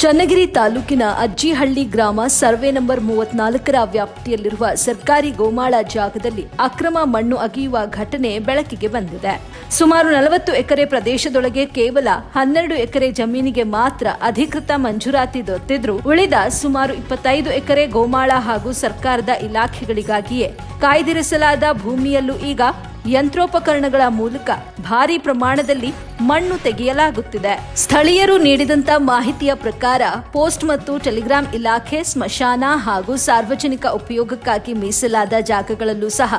ಚನ್ನಗಿರಿ ತಾಲೂಕಿನ ಅಜ್ಜಿಹಳ್ಳಿ ಗ್ರಾಮ survey number ಮೂವತ್ನಾಲ್ಕರ ವ್ಯಾಪ್ತಿಯಲ್ಲಿರುವ ಸರ್ಕಾರಿ ಗೋಮಾಳ ಜಾಗದಲ್ಲಿ ಅಕ್ರಮ ಮಣ್ಣು ಅಗೆಯುವ ಘಟನೆ ಬೆಳಕಿಗೆ ಬಂದಿದೆ. ಸುಮಾರು ನಲವತ್ತು ಎಕರೆ ಪ್ರದೇಶದೊಳಗೆ ಕೇವಲ ಹನ್ನೆರಡು ಎಕರೆ ಜಮೀನಿಗೆ ಮಾತ್ರ ಅಧಿಕೃತ ಮಂಜೂರಾತಿ ದೊರೆತಿದ್ರು ಉಳಿದ ಸುಮಾರು ಇಪ್ಪತ್ತೈದು ಎಕರೆ ಗೋಮಾಳ ಹಾಗೂ ಸರ್ಕಾರದ ಇಲಾಖೆಗಳಿಗಾಗಿಯೇ ಕಾಯ್ದಿರಿಸಲಾದ ಭೂಮಿಯಲ್ಲೂ ಈಗ ಯಂತ್ರೋಪಕರಣಗಳ ಮೂಲಕ ಭಾರಿ ಪ್ರಮಾಣದಲ್ಲಿ ಮಣ್ಣು ತೆಗೆಯಲಾಗುತ್ತಿದೆ. ಸ್ಥಳೀಯರು ನೀಡಿದಂತ ಮಾಹಿತಿಯ ಪ್ರಕಾರ ಪೋಸ್ಟ್ ಮತ್ತು ಟೆಲಿಗ್ರಾಂ ಇಲಾಖೆ ಸ್ಮಶಾನ ಹಾಗೂ ಸಾರ್ವಜನಿಕ ಉಪಯೋಗಕ್ಕಾಗಿ ಮೀಸಲಾದ ಜಾಗಗಳಲ್ಲೂ ಸಹ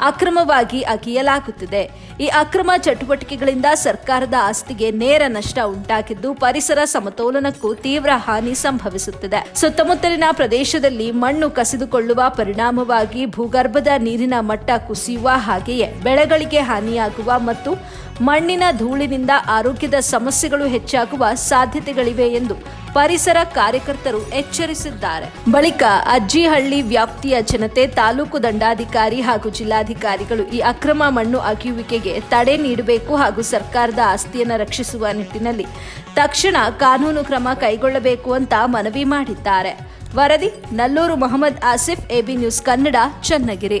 ಅಕ್ರಮವಾಗಿ ಅಗೆಯಲಾಗುತ್ತಿದೆ. ಈ ಅಕ್ರಮ ಚಟುವಟಿಕೆಗಳಿಂದ ಸರ್ಕಾರದ ಆಸ್ತಿಗೆ ನೇರ ನಷ್ಟ ಉಂಟಾಗಿದ್ದು ಪರಿಸರ ಸಮತೋಲನಕ್ಕೂ ತೀವ್ರ ಹಾನಿ ಸಂಭವಿಸುತ್ತಿದೆ. ಸುತ್ತಮುತ್ತಲಿನ ಪ್ರದೇಶದಲ್ಲಿ ಮಣ್ಣು ಕಸಿದುಕೊಳ್ಳುವ ಪರಿಣಾಮವಾಗಿ ಭೂಗರ್ಭದ ನೀರಿನ ಮಟ್ಟ ಕುಸಿಯುವ ಹಾಗೆಯೇ ಬೆಳೆಗಳಿಗೆ ಹಾನಿಯಾಗುವ ಮತ್ತು ಮಣ್ಣಿನ ಧೂಳಿನಿಂದ ಆರೋಗ್ಯದ ಸಮಸ್ಯೆಗಳು ಹೆಚ್ಚಾಗುವ ಸಾಧ್ಯತೆಗಳಿವೆ ಎಂದು ಪರಿಸರ ಕಾರ್ಯಕರ್ತರು ಎಚ್ಚರಿಸಿದ್ದಾರೆ. ಬಳಿಕ ಅಜ್ಜಿಹಳ್ಳಿ ವ್ಯಾಪ್ತಿಯ ಜನತೆ, ತಾಲೂಕು ದಂಡಾಧಿಕಾರಿ ಹಾಗೂ ಜಿಲ್ಲಾಧಿಕಾರಿಗಳು ಈ ಅಕ್ರಮ ಮಣ್ಣು ಅಗೆಯುವಿಕೆಗೆ ತಡೆ ನೀಡಬೇಕು ಹಾಗೂ ಸರ್ಕಾರದ ಆಸ್ತಿಯನ್ನು ರಕ್ಷಿಸುವ ನಿಟ್ಟಿನಲ್ಲಿ ತಕ್ಷಣ ಕಾನೂನು ಕ್ರಮ ಕೈಗೊಳ್ಳಬೇಕು ಅಂತ ಮನವಿ ಮಾಡಿದ್ದಾರೆ. ವರದಿ, ನಲ್ಲೂರು ಮೊಹಮ್ಮದ್ ಆಸಿಫ್, ಎಬಿ ನ್ಯೂಸ್ ಕನ್ನಡ, ಚನ್ನಗಿರಿ.